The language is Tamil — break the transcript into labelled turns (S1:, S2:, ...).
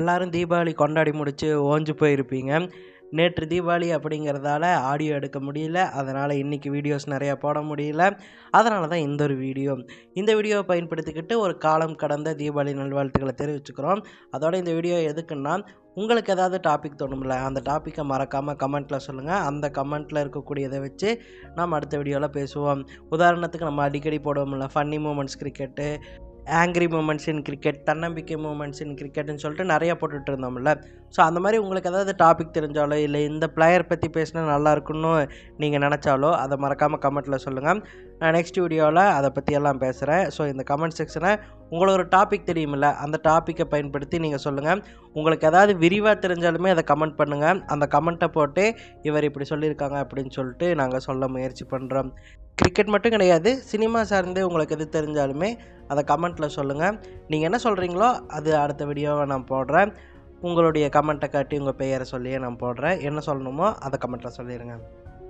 S1: எல்லாரும் தீபாவளி கொண்டாடி முடிச்சு ஓஞ்சு போயிருப்பீங்க. நேற்று தீபாவளி அப்படிங்கிறதால ஆடியோ எடுக்க முடியல. அதனால் இன்றைக்கி வீடியோஸ் நிறையா போட முடியல. அதனால தான் இந்த ஒரு வீடியோ இந்த வீடியோவை பயன்படுத்திக்கிட்டு ஒரு காலம் கடந்த தீபாவளி நல்வாழ்த்துக்களை தெரிவிச்சுக்கிறோம். அதோட இந்த வீடியோ எதுக்குன்னா உங்களுக்கு ஏதாவது டாபிக் தோணும்ல அந்த டாப்பிக்கை மறக்காமல் கமெண்ட்டில் சொல்லுங்கள் அந்த கமெண்ட்டில் இருக்கக்கூடியதை வச்சு நம்ம அடுத்த வீடியோவில் பேசுவோம். உதாரணத்துக்கு நம்ம அடிக்கடி போடுவோம்ல funny moments cricket angry moments in cricket தன்னம்பிக்கை மூமெண்ட்ஸ் இன் கிரிக்கெட்னு சொல்லிட்டு நிறையா போட்டுட்டு இருந்தோம்ல. ஸோ அந்த மாதிரி உங்களுக்கு ஏதாவது டாபிக் தெரிஞ்சாலோ இல்லை இந்த பிளேயர் பற்றி பேசினா நல்லா இருக்குன்னு நீங்கள் நினச்சாலோ அதை மறக்காமல் கமெண்ட்டில் சொல்லுங்கள் நான் நெக்ஸ்ட் வீடியோவில் அதை பற்றியெல்லாம் பேசுகிறேன் ஸோ இந்த கமெண்ட் செக்ஷனை உங்களுக்கு ஒரு டாபிக் தெரியுமில்ல அந்த டாப்பிக்கை பயன்படுத்தி நீங்கள் சொல்லுங்கள் உங்களுக்கு ஏதாவது விரிவாக தெரிஞ்சாலுமே அதை கமெண்ட் பண்ணுங்கள் அந்த கமெண்ட்டை போட்டு இவர் இப்படி சொல்லியிருக்காங்க அப்படின்னு சொல்லிட்டு நாங்கள் சொல்ல முயற்சி பண்ணுறோம் கிரிக்கெட் மட்டும் கிடையாது சினிமா சார்ந்து உங்களுக்கு எது தெரிஞ்சாலுமே அதை கமெண்ட்டில் சொல்லுங்கள் நீங்கள் என்ன சொல்கிறீங்களோ அது அடுத்த வீடியோவை நான் போடுறேன். உங்களுடைய கமெண்ட்டை காட்டி உங்கள் பெயரை சொல்லியே நான் போடுறேன். என்ன சொல்லணுமோ அதை கமெண்ட்டில் சொல்லிடுங்க